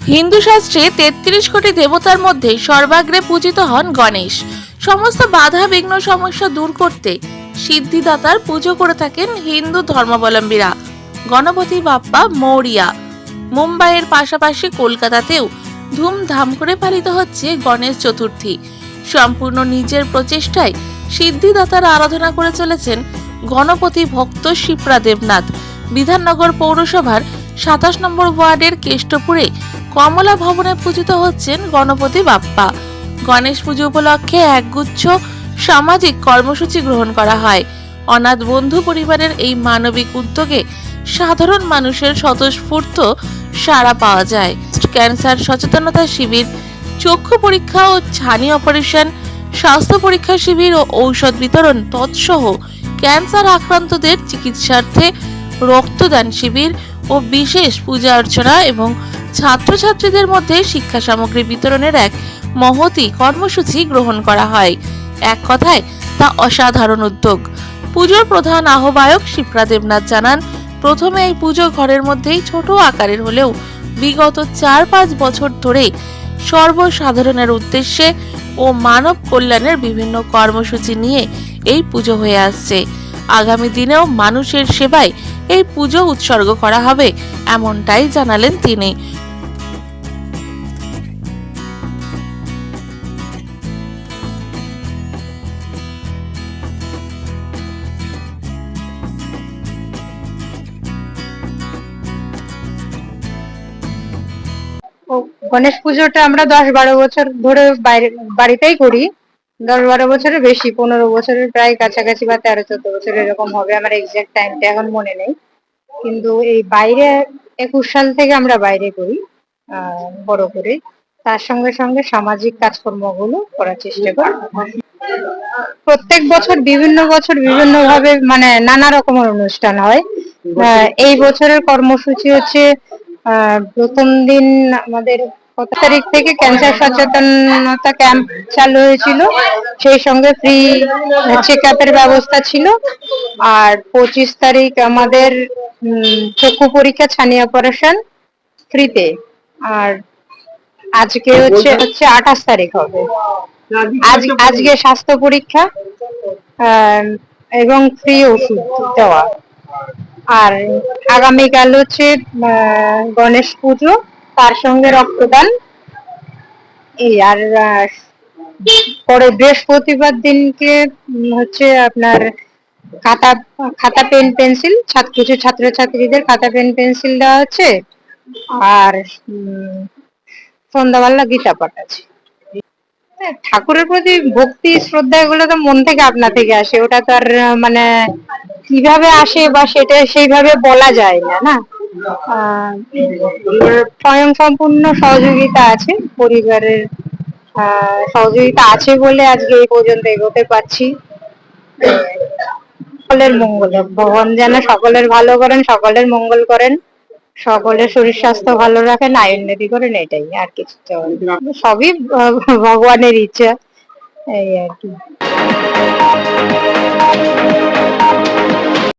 হিন্দু শাস্ত্রে তেত্রিশ কোটি দেবতার মধ্যে সর্বাগ্রে পূজিত হন গণেশ। সমস্ত বাধা বিঘ্ন সমস্যা দূর করতে সিদ্ধিদাতার পুজো করে থাকেন হিন্দু ধর্মাবলম্বীরা। গণপতি বাপ্পা মৌরিয়া মুম্বাইয়ের পাশাপাশি কলকাতাতেও ধুমধাম করে পালিত হচ্ছে গণেশ চতুর্থী। সম্পূর্ণ নিজের প্রচেষ্টায় সিদ্ধিদাতার আরাধনা করে চলেছেন গণপতি ভক্ত শিপ্রা দেবনাথ। বিধাননগর পৌরসভার সাতাশ নম্বর ওয়ার্ডের কেষ্টপুরে কমলা ভবনে পূজিত হচ্ছেন গণপতি বাপ্পা। গণেশ পুজো উপলক্ষে একগুচ্ছ সামাজিক কর্মসূচি গ্রহণ করা হয়। অনাথ বন্ধু পরিবারের এই মানবিক উদ্যোগে সাধারণ মানুষের স্বতঃস্ফূর্ত সাড়া পাওয়া যায়। ক্যান্সার সচেতনতা শিবির, চক্ষু পরীক্ষা ও ছানি অপারেশন, স্বাস্থ্য পরীক্ষা শিবির ও ঔষধ বিতরণ তৎসহ ক্যান্সার আক্রান্তদের চিকিৎসার্থে রক্তদান শিবির ও বিশেষ পূজা অর্চনা এবং ছাত্রছাত্রীদের মধ্যে শিক্ষা সামগ্রী বিতরণের এক মহতি কর্মসূচি গ্রহণ করা হয়। এক কথায়, তা অসাধারণ উদ্যোগ। পুজোর প্রধান আহ্বায়ক শিপ্রা দেবনাথ জানান, প্রথমে এই পুজো ঘরের মধ্যেই ছোট আকারের হলেও বিগত চার পাঁচ বছর ধরে সর্বসাধারণের উদ্দেশ্যে ও মানব কল্যাণের বিভিন্ন কর্মসূচি নিয়ে এই পুজো হয়ে আসছে। আগামী দিনেও মানুষের সেবায় এই পুজো উৎসর্গ করা হবে, এমনটাই জানালেন তিনি। গণেশ পুজোটা আমরা দশ বারো বছর ধরে বাইরে, বাড়িতেই করি। দশ বারো বছরের বেশি, পনেরো বছরের প্রায় কাছাকাছি বা তেরো চোদ্দ বছর এরকম হবে আমার এক্সাক্ট টাইমটা এখন মনে নেই। কিন্তু এই বাইরে একুশ সাল থেকে আমরা বাইরে করি বড় করে। তার সঙ্গে সঙ্গে সামাজিক কাজকর্মগুলো করার চেষ্টা করি। প্রত্যেক বছর বিভিন্ন বছর বিভিন্ন ভাবে মানে নানা রকমের অনুষ্ঠান হয়। এই বছরের কর্মসূচি হচ্ছে প্রথম দিন আমাদের কত তারিখ থেকে ক্যান্সার সচেতনতা ক্যাম্প চালু হয়েছিল। সেই সঙ্গে ফ্রি চেক আপের ব্যবস্থা ছিল। আর পঁচিশ তারিখ আমাদের চক্ষু পরীক্ষা, ছানি অপারেশন ফ্রিতে আর আজকে হচ্ছে হচ্ছে আঠাশ তারিখ হবে। আজ, আজকে স্বাস্থ্য পরীক্ষা এবং ফ্রি ওষুধ দেওয়া। আর আগামীকাল হচ্ছে গণেশ পুজো। তার সঙ্গে রক্তদান। এই আর পরে বৃহস্পতিবার দিনকে হচ্ছে আপনার খাতা খাতা পেন পেন্সিল কিছু ছাত্রছাত্রীদের খাতা পেন পেন্সিল দেওয়া হচ্ছে। আর সন্ধ্যাবেলা গীতা পাঠ আছে। হ্যাঁ, ঠাকুরের প্রতি ভক্তি শ্রদ্ধা এগুলো তো মন থেকে আপনা থেকে আসে। ওটা তো আর মানে কীভাবে আসে বা সেটা সেইভাবে বলা যায় না না? আহ, স্বয়ং সম্পূর্ণ সহযোগিতা আছে পরিবারের সহযোগিতা আছে বলে আজকে এই পর্যন্ত এগোতে পারছি। সকলের মঙ্গল। ভগবান যেন সকলের ভালো করেন সকলের মঙ্গল করেন সকলের শরীর স্বাস্থ্য ভালো রাখেন আয় উন্নতি করেন এটাই আর কিছু সবই ভগবানের ইচ্ছা এই আর কি।